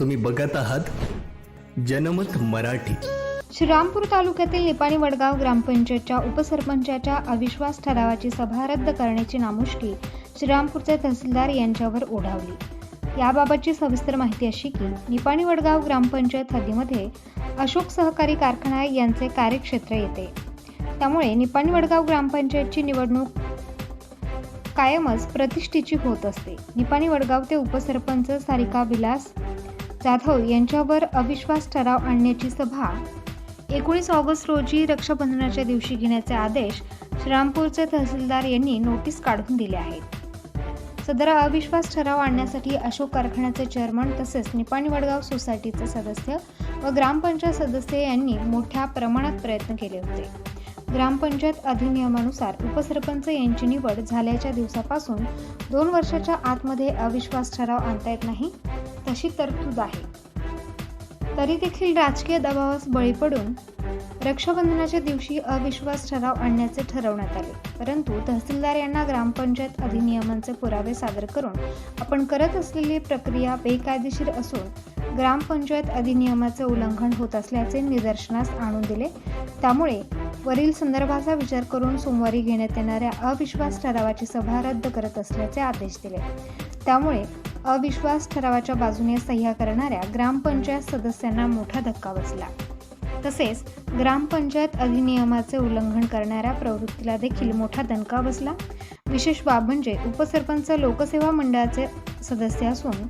तुम्ही बघत आहात जनमत मराठी. श्रीरामपूर तालुक्यातील निपाणी वडगाव ग्रामपंचायतच्या उपसरपंचाच्या अविश्वास ठरावाची सभा रद्द करण्याची नामुष्की श्रीरामपूरचे तहसीलदार यांच्यावर ओढावली. याबाबतची सविस्तर माहिती अशी की निपाणी वडगाव ग्रामपंचायत हद्दीमध्ये अशोक सहकारी कारखाना यांचे कार्यक्षेत्र येते. त्यामुळे निपाणी वडगाव ग्रामपंचायतची निवडणूक कायमच प्रतिष्ठेची होत असते. निपाणी वडगाव ते उपसरपंच सारिका विलास जाधव यांच्यावर अविश्वास ठराव आणण्याची सभा. एकोणीस ऑगस्ट रोजी रक्षाबंधनाच्या दिवशी घेण्याचे आदेश श्रीरामपूरचे तहसीलदार यांनी नोटीस काढून दिले आहेत. सदर अविश्वास ठराव आणण्यासाठी अशोक कारखान्याचे चेअरमन तसेच निपाणी वडगाव सोसायटीचे सदस्य व ग्रामपंचायत सदस्य यांनी मोठ्या प्रमाणात प्रयत्न केले होते. ग्रामपंचायत अधिनियमानुसार उपसरपंच यांची निवड झाल्याच्या दिवसापासून दोन वर्षाच्या आतमध्ये अविश्वास ठराव आणता येत नाही. अशी तरतूद आहे. तरी देखील राजकीय दबावास बळी पडून रक्षाबंधनाच्या दिवशी अविश्वास ठराव आणण्याचे ठरवण्यात आले. परंतु तहसीलदार यांना ग्रामपंचायत अधिनियमांचे पुरावे सादर करून आपण करत असलेली प्रक्रिया बेकायदेशीर असून ग्रामपंचायत अधिनियमाचे उल्लंघन होत असल्याचे निदर्शनास आणून दिले. त्यामुळे वरील संदर्भाचा विचार करून सोमवारी घेण्यात येणाऱ्या अविश्वास ठरावाची सभा रद्द करत असल्याचे आदेश दिले. त्यामुळे अविश्वास ठरावाच्या बाजूने सह्या करणाऱ्या ग्रामपंचायत सदस्यांना मोठा धक्का बसला. तसेच ग्रामपंचायत अधिनियमाचे उल्लंघन करणाऱ्या प्रवृत्तीला देखील मोठा दणका बसला. विशेष बाब म्हणजे उपसरपंच लोकसेवा मंडळाचे सदस्य असून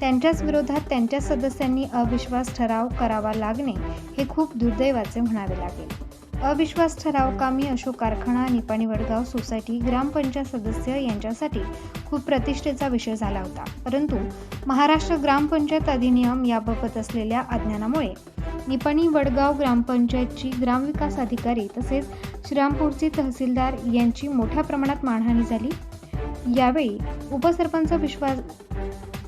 त्यांच्याच विरोधात त्यांच्या सदस्यांनी अविश्वास ठराव करावा लागणे हे खूप दुर्दैवाचे म्हणावे लागेल. अविश्वास ठराव कामी अशोक कारखाना निपाणी वडगाव सोसायटी ग्रामपंचायत सदस्य यांच्यासाठी खूप प्रतिष्ठेचा विषय झाला होता. परंतु महाराष्ट्र ग्रामपंचायत अधिनियम याबाबत असलेल्या अज्ञानामुळे निपाणी वडगाव ग्रामपंचायतची ग्रामविकास अधिकारी तसेच श्रीरामपूरचे तहसीलदार यांची मोठ्या प्रमाणात मानहानी झाली. यावेळी उपसरपंच विश्वास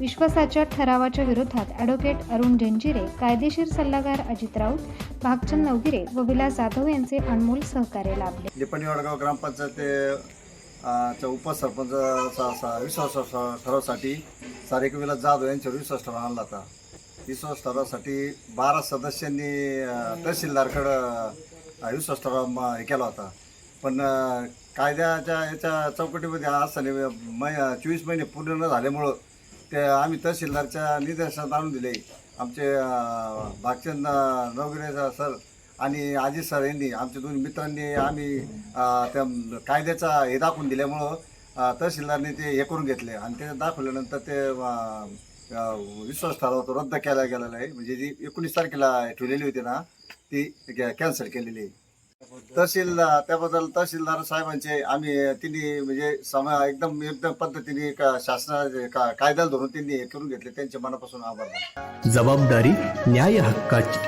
विश्वासाच्या ठरावाच्या विरोधात ॲडव्होकेट अरुण जंजिरे कायदेशीर सल्लागार अजित राऊत भागचंद नवगिरे व विलास जाधव यांचे अनमोल सहकार्य लाभले. लिपणी वडगाव ग्रामपंचायत च्या उपसरपंचाचा असा विश्वास ठरावासाठी सारिक विलास जाधव यांच्यावर विश्वास ठराव आणला होता. विश्वास ठरावासाठी बारा सदस्यांनी तहसीलदारकडं विश्वास ठराव हे केला होता. पण कायद्याच्या याच्या चौकटीमध्ये असताना मै चोवीस महिने पूर्ण न झाल्यामुळं ते आम्ही तहसीलदारच्या निदर्शनात आणून दिले. आमचे भागचंद नवगिरे सर आणि आजी सर यांनी आमच्या दोन मित्रांनी आम्ही त्या कायद्याचा हे दाखवून दिल्यामुळं तहसीलदारने ते हे करून घेतले. आणि ते दाखवल्यानंतर ते विश्वास ठराव तो रद्द केला गेलेला आहे. म्हणजे जी एकोणीस तारखेला ठेवलेली होती ना ती कॅन्सल केलेली आहे. तहसील त्याबद्दल तहसीलदार साहेबांचे आम्ही त्यांनी म्हणजे समा एकदम एकदम पद्धतीने का शासना का कायद्याला धरून त्यांनी हे करून घेतले. त्यांच्या मनापासून आभार जबाबदारी न्याय हक्काची.